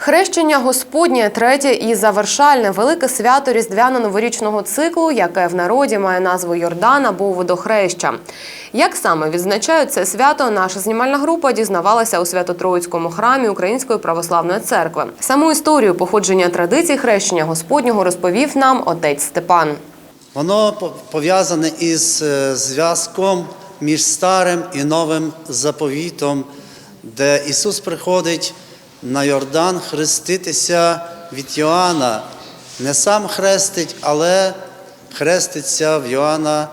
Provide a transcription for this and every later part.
Хрещення Господнє третє і завершальне велике свято різдвяно-новорічного циклу, яке в народі має назву Йордан або водохреща. Як саме відзначають це свято, наша знімальна група дізнавалася у Свято-Троїцькому храмі Української православної церкви. Саму історію походження традицій хрещення Господнього розповів нам отець Степан. Воно по- пов'язане із е, зв'язком між старим і новим заповітом, де Ісус приходить на Йордан хреститися від Йоанна. Не сам хрестить, але хреститься в Йоанна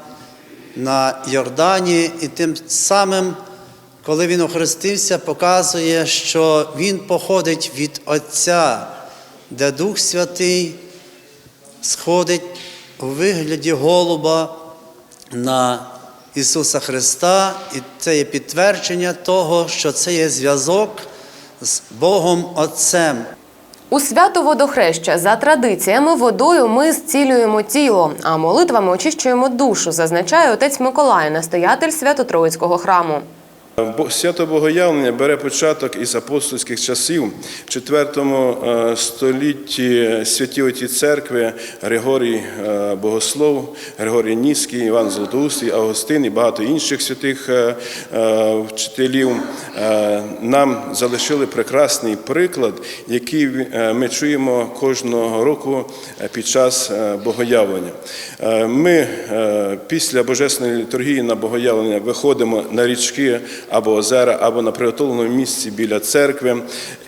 на Йордані, і тим самим, коли він охрестився, показує, що він походить від Отця, де Дух Святий сходить у вигляді голуба на Ісуса Христа, і це є підтвердження того, що це є зв'язок з Богом Отцем. У свято водохреща за традиціями водою ми зцілюємо тіло, а молитвами очищуємо душу, зазначає отець Миколай, настоятель Свято-Троїцького храму. Свято Богоявлення бере початок із апостольських часів. В IV е, столітті святі оті церкви Григорій е, Богослов, Григорій Ніський, Іван Золотоустий, Августин і багато інших святих е, вчителів нам залишили прекрасний приклад, який ми чуємо кожного року під час богоявлення. Ми після божественної літургії на богоявлення виходимо на річки або озера, або на приготовленому місці біля церкви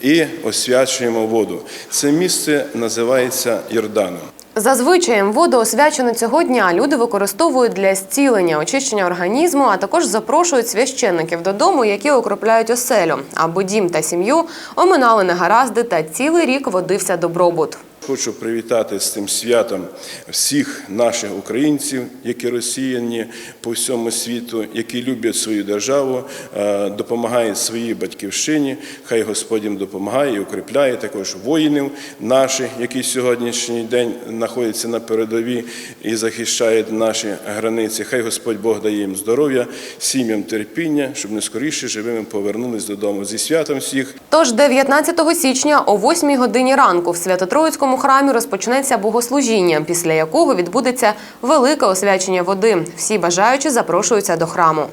і освячуємо воду. Це місце називається Йорданом. Зазвичай воду, освячену цього дня, люди використовують для зцілення, очищення організму, а також запрошують священників додому, які окропляють оселю, аби дім та сім'ю оминали негаразди та цілий рік водився добробут. Хочу привітати з цим святом всіх наших українців, які розсіяні по всьому світу, які люблять свою державу, е, допомагають своїй батьківщині. Хай Господь їм допомагає і укріпляє також воїнів наших, які сьогоднішній день знаходяться на передовій і захищають наші границі. Хай Господь Бог дає їм здоров'я, сім'ям терпіння, щоб не скоріше живими повернулись додому. Зі святом всіх. Тож 19 січня о 8 годині ранку в Свято-Троїцькому храмі розпочнеться богослужіння, після якого відбудеться велике освячення води. Всі бажаючі запрошуються до храму.